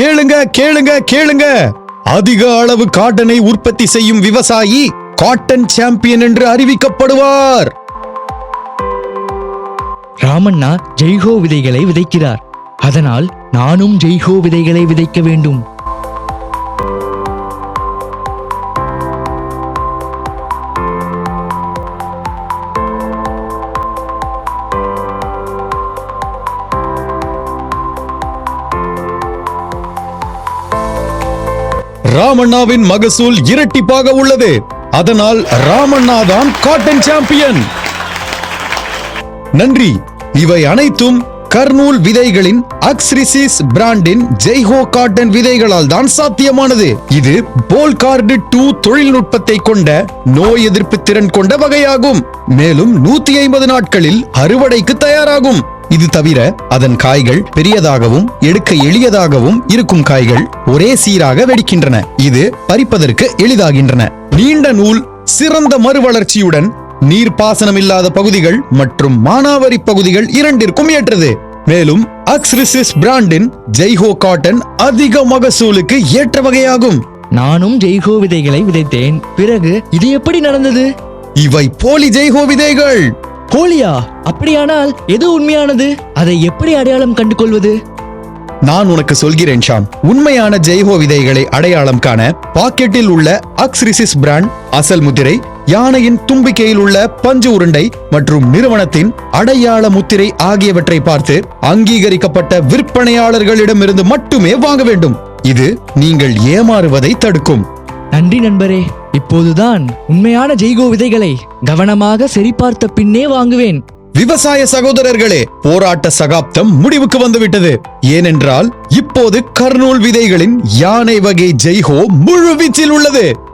கேளுங்க கேளுங்க கேளுங்க. அதிக அளவு காட்டனை உற்பத்தி செய்யும் விவசாயி காட்டன் சாம்பியன் என்று அறிவிக்கப்படுவார். ராமண்ணா ஜெய்ஹோ விதைகளை விதைக்கிறார். அதனால் நானும் ஜெய்ஹோ விதைகளை விதைக்க வேண்டும். ராமண்ணாவின் மகசூல் இரட்டிப்பாக உள்ளது. அதனால் ராமண்ணா தான் காட்டன் சாம்பியன். நன்றி. இவை அனைத்தும் கர்னூல் விதைகளின் அக்ஸ்ரிசிஸ் பிராண்டின் ஜெய்ஹோ காட்டன் விதைகளால் தான் சாத்தியமானது. இது போல்கார்டு டூ தொழில்நுட்பத்தை கொண்ட நோய் எதிர்ப்பு திறன் கொண்ட வகையாகும். மேலும் நூத்தி ஐம்பது நாட்களில் அறுவடைக்கு தயாராகும். இது தவிர அதன் காய்கள் பெரியதாகவும் எடுக்க எளியதாகவும் இருக்கும் காய்கள் ஒரே சீராக வெடிக்கின்றன. இது பறிப்பதற்கு எளிதாகின்றன. நீண்ட நூல் சிறந்த மறுவளர்ச்சியுடன் நீர்ப்பாசனம் இல்லாத பகுதிகள் மற்றும் மானாவாரி பகுதிகள் இரண்டிற்கும் ஏற்றது. மேலும் அக்ஸ்ரிசிஸ் பிராண்டின் ஜெய்ஹோ காட்டன் அதிக மகசூலுக்கு ஏற்ற வகையாகும். நானும் ஜெய்ஹோ விதைகளை விதைத்தேன். பிறகு இது எப்படி நடந்தது? இவை போலி ஜெய்ஹோ விதைகள். போலியா? அப்படியானால் எது உண்மையானது? அதை எப்படி அடையாளம் கண்டு கொள்வது நான் உனக்கு சொல்கிறேன் ஷாம். உண்மையான ஜெய்ஹோ விதைகளை அடையாளம் காண பாக்கெட்டில் உள்ள அக்ஸ்ரிசிஸ் பிராண்ட் அசல் முத்திரை யானையின் தும்பிக்கையில் உள்ள பஞ்சு உருண்டை மற்றும் நிறுவனத்தின் அடையாள முத்திரை ஆகியவற்றை பார்த்து அங்கீகரிக்கப்பட்ட விற்பனையாளர்களிடமிருந்து மட்டுமே வாங்க வேண்டும். இது நீங்கள் ஏமாறுவதை தடுக்கும். நன்றி நண்பரே. இப்போதுதான் உண்மையான ஜெய்கோ விதைகளை கவனமாக சரிபார்த்த பின்னே வாங்குவேன். விவசாய சகோதரர்களே போராட்ட சகாப்தம் முடிவுக்கு வந்துவிட்டது. ஏனென்றால் இப்போது கர்னூல் விதைகளின் யானை வகை ஜெய்ஹோ முழு வீச்சில் உள்ளது.